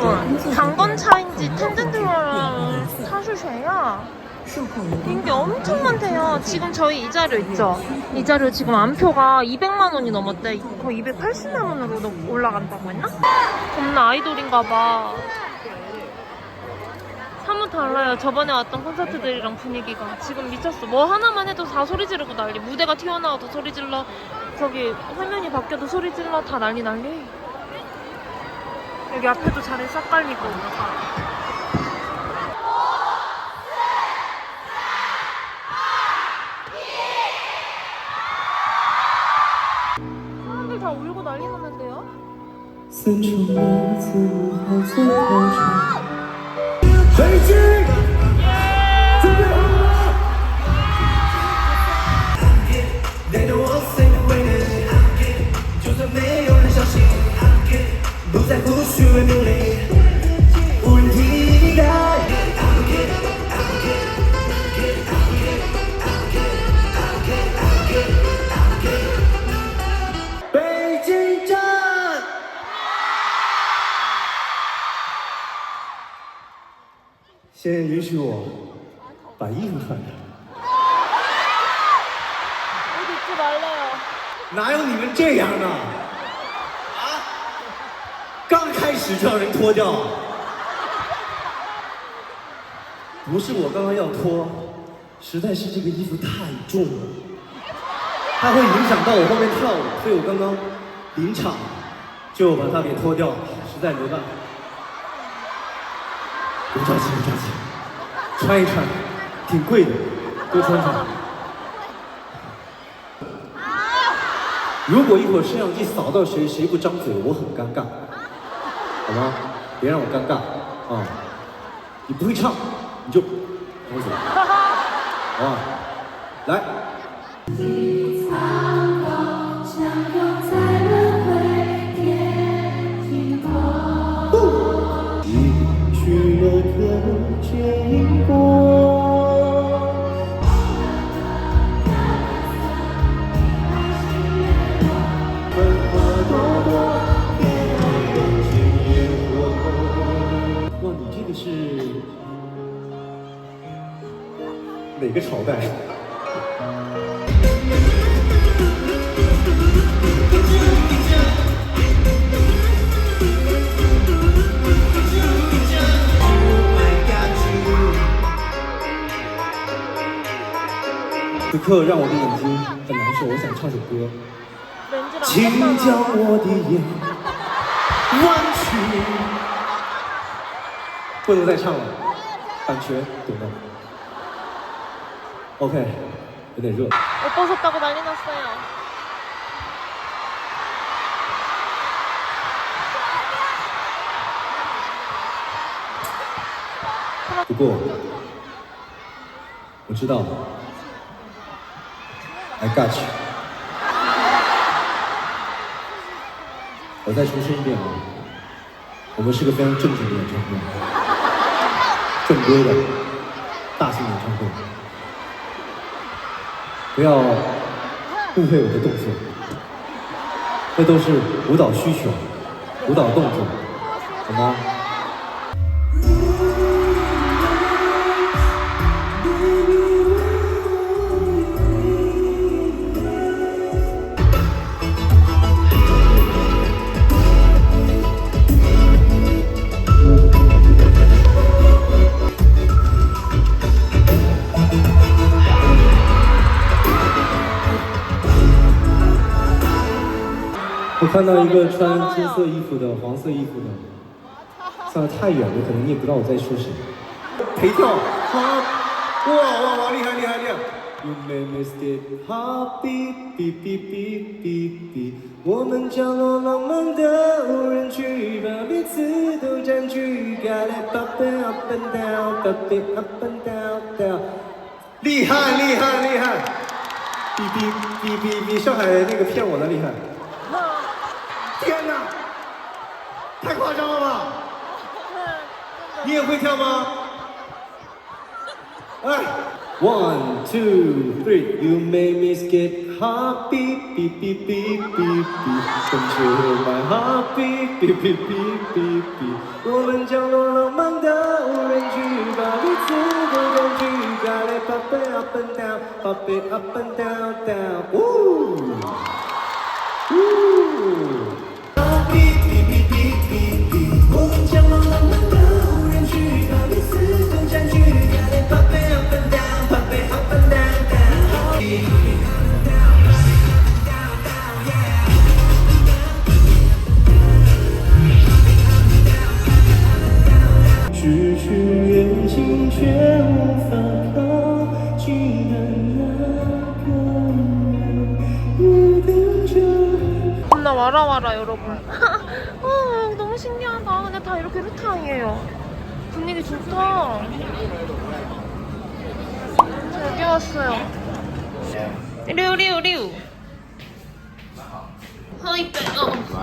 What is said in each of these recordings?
여러분 강건차인지 텐젠드로랑 사주셔야 인기 엄청 많대요. 지금 저희 이 자료 있죠? 이 자료 지금 안표가 200만 원이 넘었대. 거의 280만 원으로 올라간다고 했나? 겁나 아이돌인가 봐. 사뭇 달라요. 저번에 왔던 콘서트들이랑 분위기가. 지금 미쳤어. 뭐 하나만 해도 다 소리 지르고 난리. 무대가 튀어나와도 소리 질러. 저기 화면이 바뀌어도 소리 질러. 다 난리 난리. 여기 앞에도 자리 싹 깔리고 뭔가. 사람들 다 울고 난리 났는데요? Central Hudson, 哪有你们这样的？啊！刚开始就让人脱掉，不是我刚刚要脱，实在是这个衣服太重了，它会影响到我后面跳舞，所以我刚刚临场就把它给脱掉了，实在没办法。别着急，别着急，穿一穿，挺贵的，多穿穿。如果一会儿摄像机扫到谁，谁不张嘴，我很尴尬，好吗？别让我尴尬啊！你不会唱，你就张嘴，好吧？来，请 안 将 꼈잖아 我的眼弯曲。不能再唱了，版权懂的。OK，有点热。 옷 벗었다고 난리 났어요 아, 不过我知道，I got you。 我再重申一遍啊，我们是个非常正经的演唱会，正规的大型演唱会，不要误会我的动作，那都是舞蹈需求，舞蹈动作，好吗？看到一个穿金色衣服的、黄色衣服的，算了太远了，可能你也不知道我在说谁。陪跳，好，哇哇哇，厉害厉害厉害！You make me stay happy，哔哔哔哔哔，我们降落浪漫的无人区，把彼此都占据。Got it up and up and down，up and up and down down，厉害厉害厉害！比比比比比上海那个骗我的厉害。天哪，太夸张了吧！你也会跳吗？哎，One, two, three. You make me skip heart beat, beat, beat, beat, beat, beat. Don't you hear my heart beat, beat, beat, beat, beat, beat. 我们降落浪漫的无人区，把彼此都占据。Got it, pop it up and down, pop it up and down, down. Woo! Woo!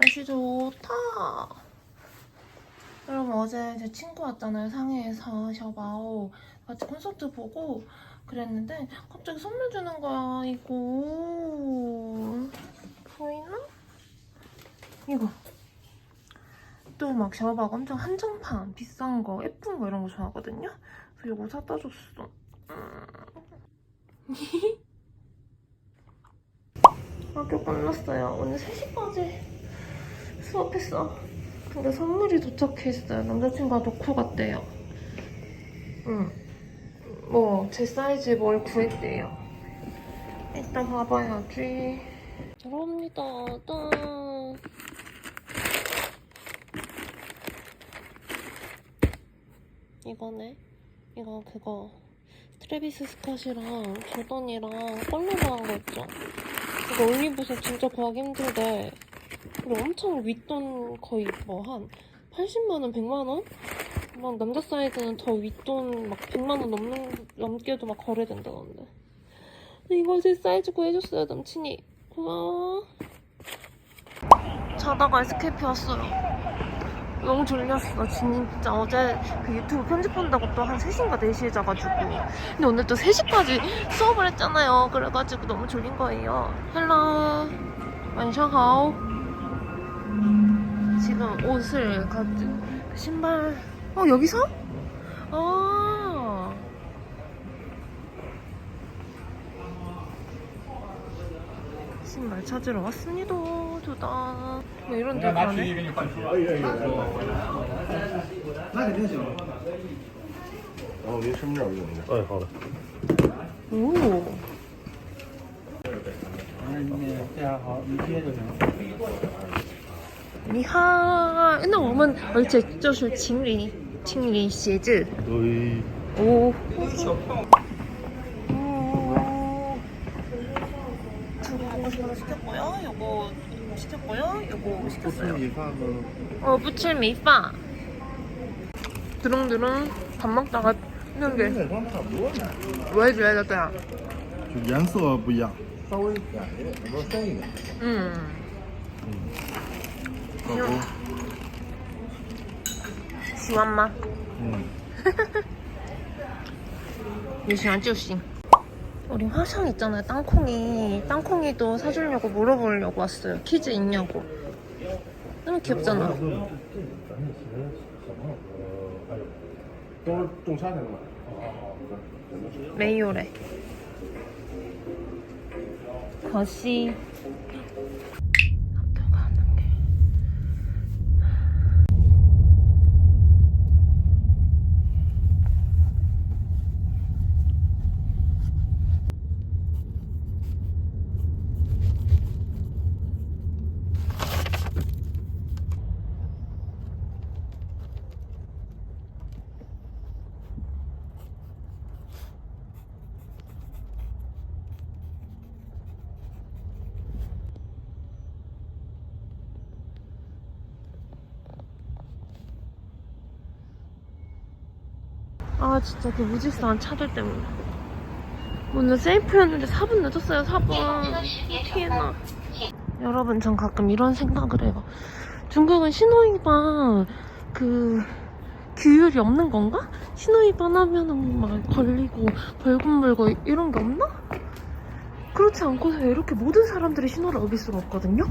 날씨 좋다. 여러분 어제 제 친구 왔잖아요 상해에서. 셔바오. 같이 콘서트 보고 그랬는데 갑자기 선물 주는 거야 이거. 보이나? 이거. 또 막 셔바가 엄청 한정판 비싼 거 예쁜 거 이런 거 좋아하거든요. 그래서 이거 사다 줬어. 음. 학교 끝났어요. 오늘 3시까지 수업했어 근데 선물이 도착했어요. 남자친구가 놓고 갔대요. 응. 뭐, 제 사이즈에 뭘 구했대요. 일단 봐봐야지. 들어옵니다. 짠. 이거네. 이거 그거. 트래비스 스캇이랑 조던이랑 컬러 나온 거 있죠? 이거 올리브색 진짜 구하기 힘들대. 그리고 엄청 윗돈 거의 뭐 한 80만원, 100만원? 막 남자 사이즈는 더 윗돈 막 100만원 넘는, 넘게도 막 거래된다던데. 이거 제 사이즈 구해줬어요, 남친이. 고마워. 자다가 에스케이피 왔어요. 너무 졸렸어. 진짜 어제 그 유튜브 편집한다고 또 한 3시인가 4시에 자가지고. 근데 오늘 또 3시까지 수업을 했잖아요. 그래가지고 너무 졸린 거예요. 헬로. 완샤하오. 지금 옷을 가지 신발 어 여기서? 아 신발 찾으러 왔습니다 두다 뭐 이런 데 가네 那肯定行。然后您身份证用一下。哎，好的。 오 这样好，你接就行。 你好那我们而且就是情侣情侣鞋子对， 오. 저거 먹고 싶어서 시켰고요. 요거 시켰고요. 요거 시켰어요. 米饭吗？ 어, 부칠 미파. 드릉드릉 밥 먹다가 있는 게 彩妆差不多呢，我也觉得这样。就颜色不一样，稍微浅一点，有没有深一点？嗯， 거고. 시완마. 응. 시완 쭈씨 우리 화상 있잖아요 땅콩이. 땅콩이도 사주려고 물어보려고 왔어요. 키즈 있냐고. 너무 귀엽잖아. 메이오래 거시. 아 진짜 그 무질서한 차들 때문에 오늘 세이프였는데 4분 늦었어요 4분 어떡해나 여러분 전 가끔 이런 생각을 해요 중국은 신호위반 그 규율이 없는 건가? 신호위반 하면은 막 걸리고 벌금 물고 이런 게 없나? 그렇지 않고서 이렇게 모든 사람들이 신호를 어길 수가 없거든요?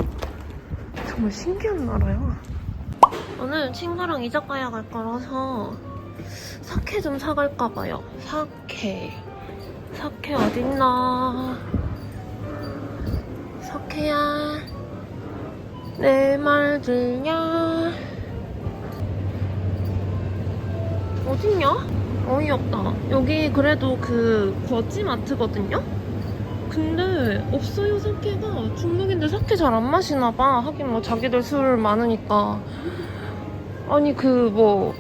정말 신기한 나라야 오늘 친구랑 이자카야 갈 거라서 사케 좀 사갈까 봐요. 사케. 사케 어딨나? 사케야. 내 말 들냐? 어딨냐? 어이없다. 여기 그래도 그 거지마트거든요? 근데 없어요 사케가 중국인들 사케 잘 안 마시나 봐 하긴 뭐 자기들 술 많으니까 아니 그뭐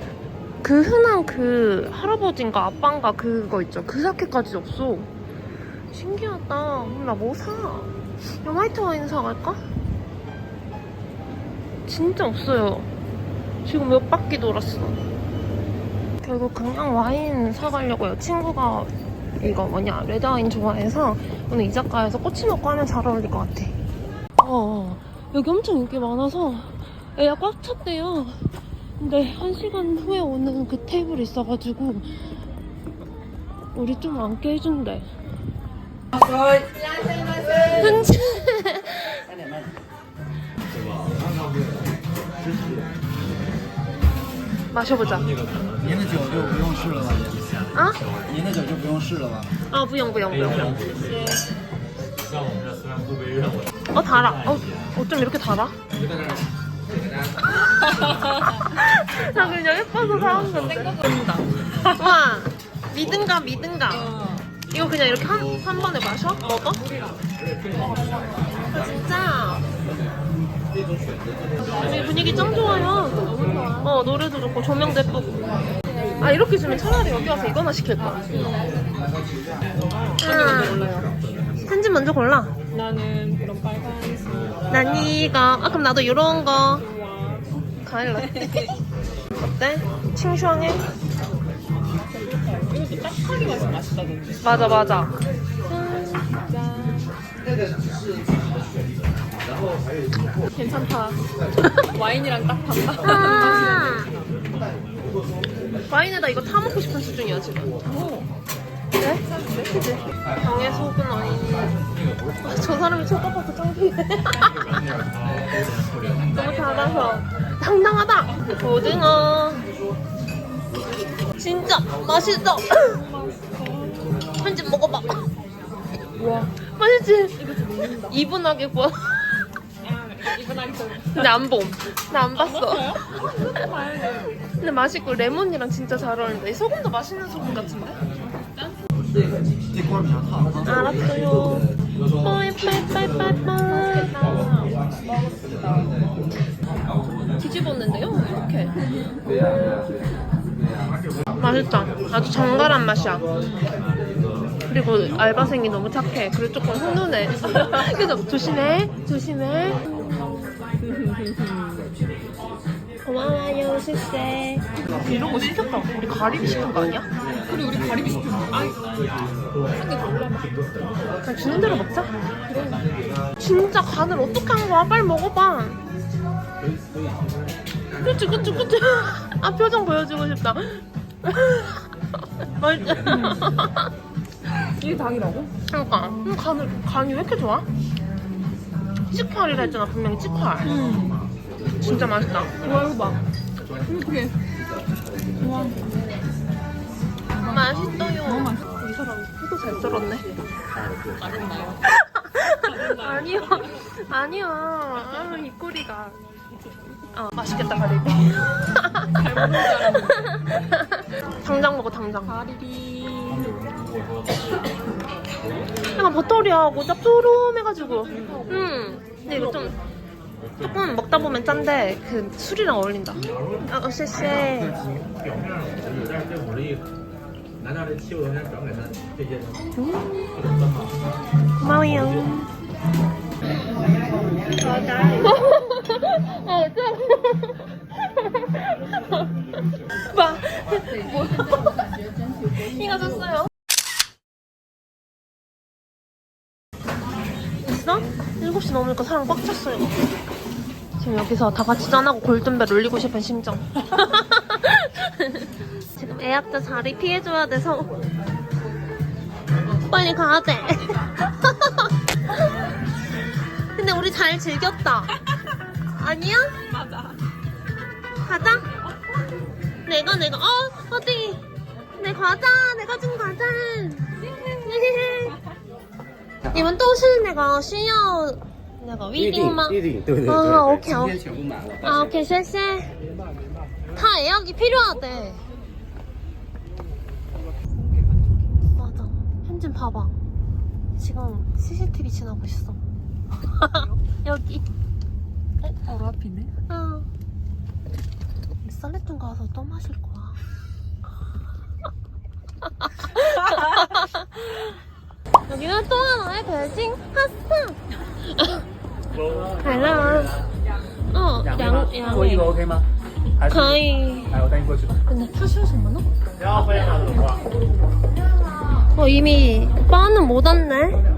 그 흔한 그 할아버지인가 아빠인가 그거 있죠. 그 사케까지 없어. 신기하다. 그럼 나 뭐 사? 야 화이트 와인 사갈까? 진짜 없어요. 지금 몇 바퀴 돌았어. 결국 그냥 와인 사가려고요. 친구가 이거 뭐냐 레드와인 좋아해서 오늘 이자카야에서 꼬치 먹고 하면 잘 어울릴 것 같아. 어 여기 엄청 인기 많아서 예약 꽉 찼대요 근데 한 시간 후에 오는 그 테이블이 있어가지고 우리 좀 앉게 해준대 흔치 마셔보자 您的酒就不用试了吧？啊您的酒就不用试了吧？啊不用不用不用어 달아 어, 어쩜 이렇게 달아? 나 그냥 예뻐서 사온 건데. 와 믿은가 믿은가 이거 그냥 이렇게 한, 한 번에 마셔? 먹어? 아 진짜. 여기 분위기 짱 좋아요. 어 노래도 좋고 조명도 예쁘고. 아 이렇게 주면 차라리 여기 와서 이거나 시킬까 음. 편지 먼저 골라. 나는 그런 빨간색 난 이거. 아 그럼 나도 이런 거. 과일 라떼 어때? 이것도 맛있다던데 맞아 맞아 괜찮다 와인이랑 딱 반반 음. 와인에다 이거 타 먹고 싶은 수준이야 지금 그래? 그치? 병의 속은 아니니 아, 저 사람이 쳐다봐서 짱피네 너무 달아서 당당하다 고등어 진짜 맛있어 한 입 먹어봐 와 맛있지? 이분하게 구워 근데 안 봄. 나 안 봤어. 근데 맛있고 레몬이랑 진짜 잘 어울린다. 이 소금도 맛있는 소금 같은데? 알았어요. 빠이빠이빠이빠이. 뒤집었는데요? 이렇게. 맛있다. 아주 정갈한 맛이야. 그리고 알바생이 너무 착해. 그리고 조금 훈훈해. 그래서 조심해, 조심해. 고마워요, 실세. 이런 거 시켰다. 우리 가리비 시킨 거 아니야? 우리 우리 가리비 시켰어 아이 그냥 주는 대로 먹자. 진짜 간을 어떻게 한 거야? 빨리 먹어봐. 그치, 그치, 그치. 아, 표정 보여주고 싶다. 맛있지? 이게 닭이라고? 그러니까. 음, 간을, 간이 왜 이렇게 좋아? 찍활이라 했잖아, 분명히 찍활. 진짜 맛있다. 와 이거 봐 이렇게 와 맛있어요. 너무 맛있어 이 사람 해도 잘 썰었네. 맛있나요? 아니요. 아니요. 아, 입꼬리가. 어. 맛있겠다 가리비. 잘 먹는 줄 알았 당장 먹어 당장. 가리비. 약간 버터리하고 짭조름해가지고. 음. 근데 이거 좀 조금 먹다 보면 짠데 그 술이랑 어울린다. 아, 어, 쎄쎄. 음. 고마워요. 어, 아, 끝. 봐. 뭐? 이거 줬어요. 있어? 7시 넘으니까 사람 꽉 찼어요. 지금 여기서 다 같이 짠하고 골든벨 울리고 싶은 심정. 지금 애학자 자리 피해줘야 돼서 빨리 가야 돼. 근데 우리 잘 즐겼다. 아니야? 맞아. 가자. 내가 내가 어 어디? 내 과자 내가 준 과자. 你们都是那个需要那个预定吗？预定，对对对。啊，OK 今 OK 天全部满了。 아 오케이 谢谢. 다 예약이 필요하대. 맞아. 현진 봐봐. 지금 CCTV 지나고 있어. 여기. 바로 앞이네. 응. 쌀레통 가서 또 마실 거야. 여기는 또 하나의 베이징 파스타. 海浪。哦，两两做一个 OK 吗？还是可以。来，我带你过去。 근데 타시오什么呢? 不要非常的话。 어 이미 바는 못 왔네.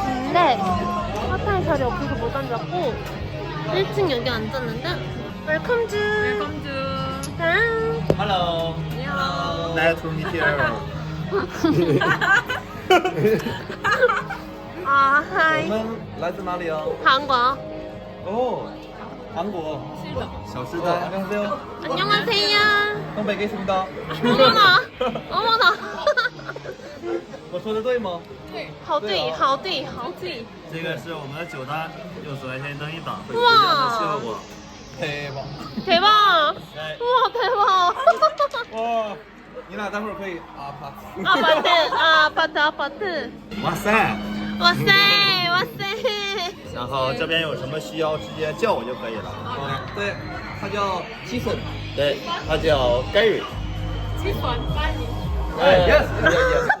긴데 바타이 자리 없어서 못 앉았고 1층 여기 앉았는데 웰컴 주 웰컴 주. 짠. Hello. 안녕. Nice to meet you. 아 하이 们来自哪里啊？ 한국 哦，韩国。小时代。안녕하세요。 안녕하세요东北给什么的？ 어머나 어머나 我说的对吗？对，好对，好对，好对。这个是我们的酒单，用紫外线灯一打会出现的效果。太棒！太棒！哇，太棒！哇，你俩待会儿可以阿巴阿巴特阿巴特阿帕特。哇塞！哇塞！哇塞！然后这边有什么需要直接叫我就可以了。嗯，对，他叫基森。对，他叫 Gary。基森，欢迎。哎，yes，yes，yes。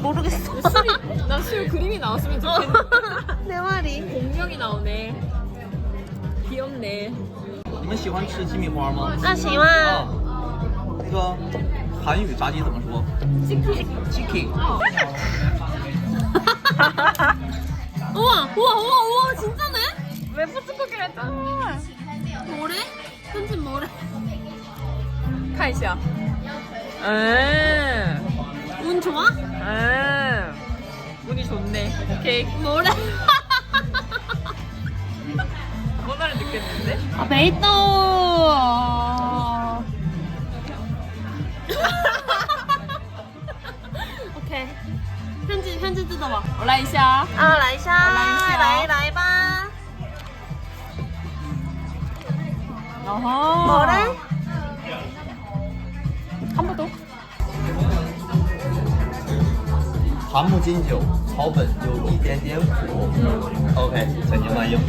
모르겠어 술이, 난술 그림이 나왔으면 좋겠는데. 내 말이 공명이 나오네. 귀엽네. 你们喜欢吃鸡米花吗？那喜欢啊，那个韩语炸鸡怎么说 치킨. ？Chicken。 우와 우와 우와 우와 진짜네? 왜 부츠커기를 했잖아. 뭐래? 현진 뭐래? 看一下. 음. 운 좋아? 음. 운이 좋네. 오케이. 뭐래? 뭐나를 느꼈는데? 아 베이또 오케이 현진 현진 뜯어봐 我来一下.啊来一下来一下来来吧 어허. 뭐래? 檀木金酒草本有一点点苦。Ok 请您慢用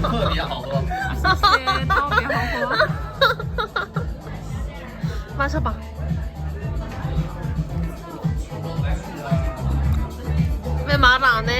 特别好喝。谢谢特别好喝。马上吧。被马打呢？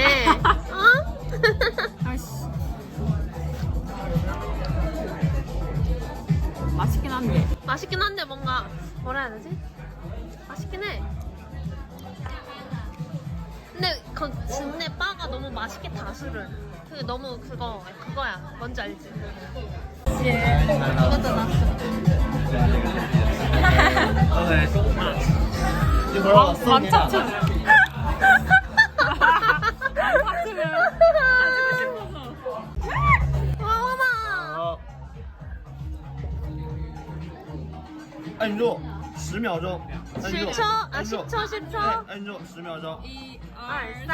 秒钟，按住 10초? 아 按住 10초 10초 对，按住十秒钟。一、 2, 二、 3,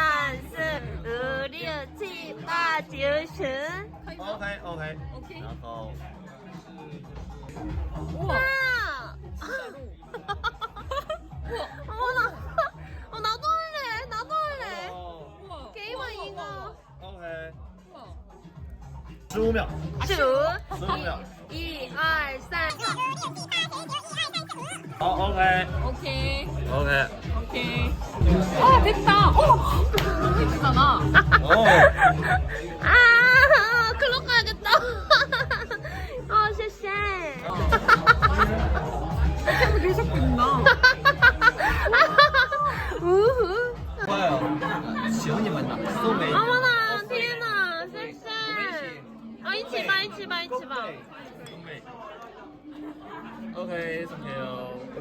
4, 5, 6, 7, 8, 9, 10 OK OK， OK 然后 우와. 아! 어머 나 어, 나도 할래 나도 할래 우와. 게임은 이거 OK， 우와. 十五秒， 주 十五秒。 2, 2, 3 어, 오케이. 오케이. 오케이. 오케이. 아, 됐다. 어! 너무 예쁘잖아. 어. 아, 클럽 가야겠다. 어, 쉐쉐. 我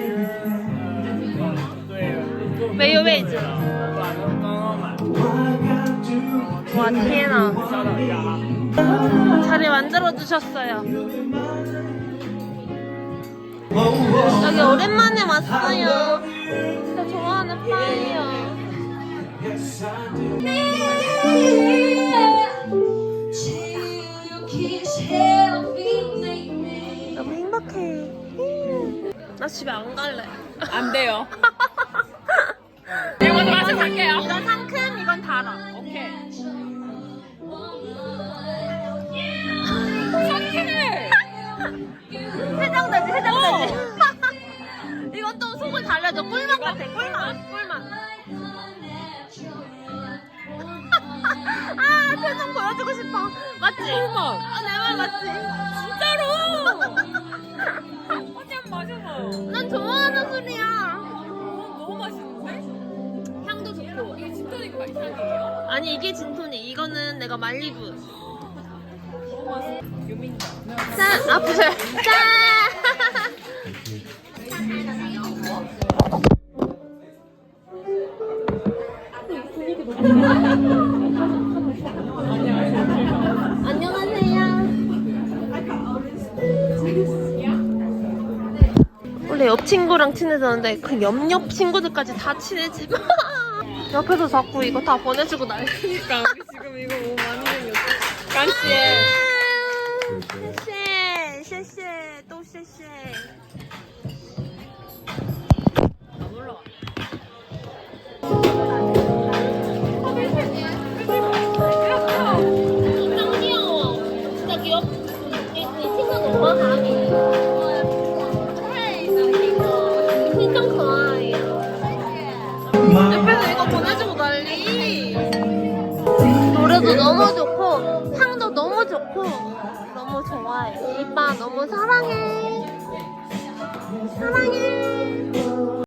没有位置晚上刚刚买，와天啊稍等一下啊。 자리 만들어 주셨어요 여기 오랜만에 왔어요 진짜 좋아하는 파이요 너무 행복해 나 집에 안 갈래 안 돼요. 먼저 갈게요. 이건 상큼 이건 달아 오케이. 착해. 해장되지 해장되지 이건 또 속을 달래줘 꿀맛 같아 꿀맛 꿀맛 아 표정 보여주고 싶어 맞지? 꿀맛. 아, 내 말 맞지? 진짜로. 아니 이게 진토닉 이거는 내가. 유민다. 짠! 아 부셔요 짠! 원래 옆 친구랑 친해졌는데 그 옆옆 친구들까지 다 친해지 마 옆에서 자꾸 이거 다 보내주고 난리 우리 지금 이거 너무 많이 생겼어. 간씨에. 너무 사랑해. 사랑해.